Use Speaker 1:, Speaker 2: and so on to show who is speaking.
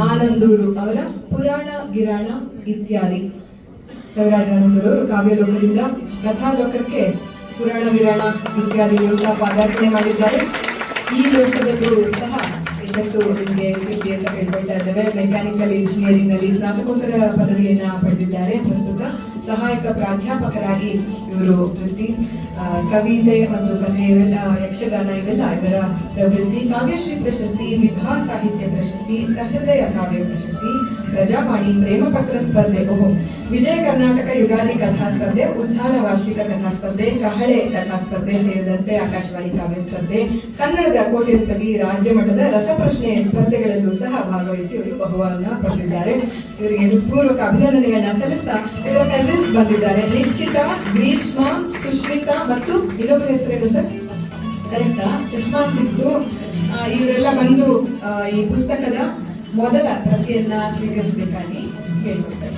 Speaker 1: ಆನಂದೂರು ಅವರ ಪುರಾಣ, ಗಿರಾಣ ಇತ್ಯಾದಿ. ಸವಿರಾಜ್ ಆನಂದೂರು ಕಾವ್ಯಲೋಕದಿಂದ ಕಥಾಲೋಕಕ್ಕೆ ಪುರಾಣ, ಗಿರಾಣ ಇತ್ಯಾದಿ ಯೋಗ ಪಾದಾರ್ಪಣೆ ಮಾಡಿದ್ದಾರೆ. ಈ ಲೋಕದಲ್ಲೂ ಸಹ ಯಶಸ್ಸು ನಿಮಗೆ ಅಂತ ಕೇಳ್ಕೊಳ್ತಾ ಇದ್ದೇವೆ. ಮೆಕ್ಯಾನಿಕಲ್ ಇಂಜಿನಿಯರಿಂಗ್ನಲ್ಲಿ ಸ್ನಾತಕೋತ್ತರ ಪದವಿಯನ್ನ ಪಡೆದಿದ್ದಾರೆ ಪ್ರಸ್ತುತ. ಸಹಾಯಕ ಪ್ರಾಧ್ಯಾಪಕರಾಗಿ ಇವರು ವೃತ್ತಿ ಕವಿತೆ ಒಂದು ಕಥೆ ಇವೆಲ್ಲ ಯಕ್ಷಗಾನ ಇವೆಲ್ಲ, ಇವರ ಪ್ರವೃತ್ತಿ, ಕಾವ್ಯಶ್ರೀ ಪ್ರಶಸ್ತಿ ವಿಭಾ ಸಾಹಿತ್ಯ ಪ್ರಶಸ್ತಿ, ಸಹೃದಯ ಕಾವ್ಯ ಪ್ರಶಸ್ತಿ, ಪ್ರಜಾವಾಣಿ, ಪ್ರೇಮ ಪತ್ರ ಸ್ಪರ್ಧೆ, ಓಹೋ. ವಿಜಯ ಕರ್ನಾಟಕ ಯುಗಾದಿ ಕಥಾ ಸ್ಪರ್ಧೆ, ಉತ್ಥಾನ ವಾರ್ಷಿಕ ಕಥಾ ಸ್ಪರ್ಧೆ, ಕಹಳೆ ಕಥಾ ಸ್ಪರ್ಧೆ ಸೇರಿದಂತೆ ಆಕಾಶವಾಣಿ ಕಾವ್ಯ ಸ್ಪರ್ಧೆ, ಕನ್ನಡದ ಕೋಟ್ಯಧಿಪತಿ ರಾಜ್ಯ ಮಟ್ಟದ ರಸಪ್ರಶ್ನೆ ಸ್ಪರ್ಧೆಗಳಲ್ಲೂ ಸಹ ಭಾಗವಹಿಸಿ ಇವರು ಬಹುಮಾನ ಪಡೆದಿದ್ದಾರೆ. ಇವರಿಗೆ ಹೃತ್ಪೂರ್ವಕ ಅಭಿನಂದನೆಗಳನ್ನ ಸಲ್ಲಿಸ್ತಾ ಇವರ ಕಸಿನ್ಸ್ ಬಂದಿದ್ದಾರೆ. ನಿಶ್ಚಿತ ಗ್ರೀಷ್ಮ ಸುಶ್ಮಿತಾ ಮತ್ತು ಇನ್ನೊಬ್ಬರ ಹೆಸರೇನು ಸರ್? ಕರೆಕ್ಟಾ ಚಶ್ಮಾ ಆ, ಇವರೆಲ್ಲ ಬಂದು ಈ ಪುಸ್ತಕದ ಮೊದಲ ಪ್ರತಿಯನ್ನ ಸ್ವೀಕರಿಸಬೇಕಾಗಿ ಕೇಳ್ಕೊಳ್ತಾರೆ